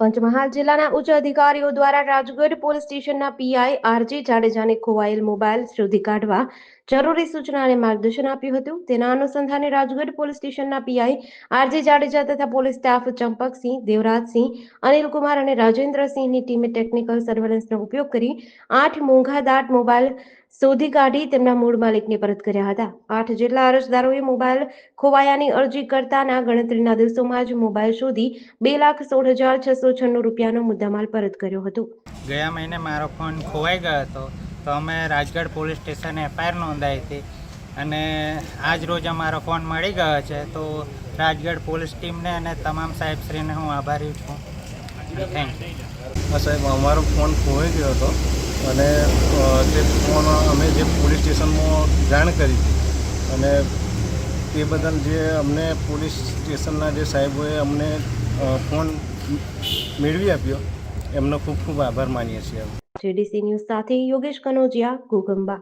પંચમહાલ જિલ્લાના ઉચ્ચ અધિકારીઓ દ્વારા રાજગઢ પોલીસ સ્ટેશનના પીઆઈ આરજી જાડેજાને ખોવાયેલ મોબાઈલ શોધી કાઢવા જરૂરી સૂચના અને માર્ગદર્શન આપ્યું હતું. તેના અનુસંધાને રાજગઢ પોલીસ સ્ટેશનના પીઆઈ આરજી જાડેજા તથા પોલીસ સ્ટાફ ચંપકસિંહ, દેવરાજસિંહ, અનિલકુમાર અને રાજેન્દ્રસિંહની ટીમે ટેકનિકલ સર્વેલન્સનો ઉપયોગ કરી આઠ મોંઘાદાટ મોબાઈલ શોધી કાઢી તેમના મૂળ માલિકને પરત કર્યા હતા. આઠ જેટલા અરજદારોએ મોબાઈલ ખોવાયાની અરજી કરતાના ગણતરીના દિવસોમાં જ મોબાઈલ શોધી બે લાખ સોળ હજાર છસો છન્નું રૂપિયાનો મુદ્દામાલ પરત કર્યો હતો. ગયા મહિને મારો ફોન ખોવાઈ ગયો હતો તો અમે રાજગઢ પોલીસ સ્ટેશને એફઆઈઆર નોંધાવી હતી. અને આજ રોજ અમારો ફોન મળી ગયો છે તો રાજગઢ પોલીસ ટીમને અને તમામ સાહેબશ્રીને હું આભારી છું. થેન્ક યુ સાહેબ અમારો ફોન ખોવાઈ ગયો હતો. અને તે ફોન અમે જે પોલીસ સ્ટેશનમાં જાણ કરી હતી અને તે બદલ જે અમને પોલીસ સ્ટેશનના જે સાહેબોએ અમને ફોન મેળવી આપ્યો, એમનો ખૂબ ખૂબ આભાર માનીએ છીએ. જેડીસી ન્યૂઝ સાથે યોગેશ કનોજિયા ઘોગંબા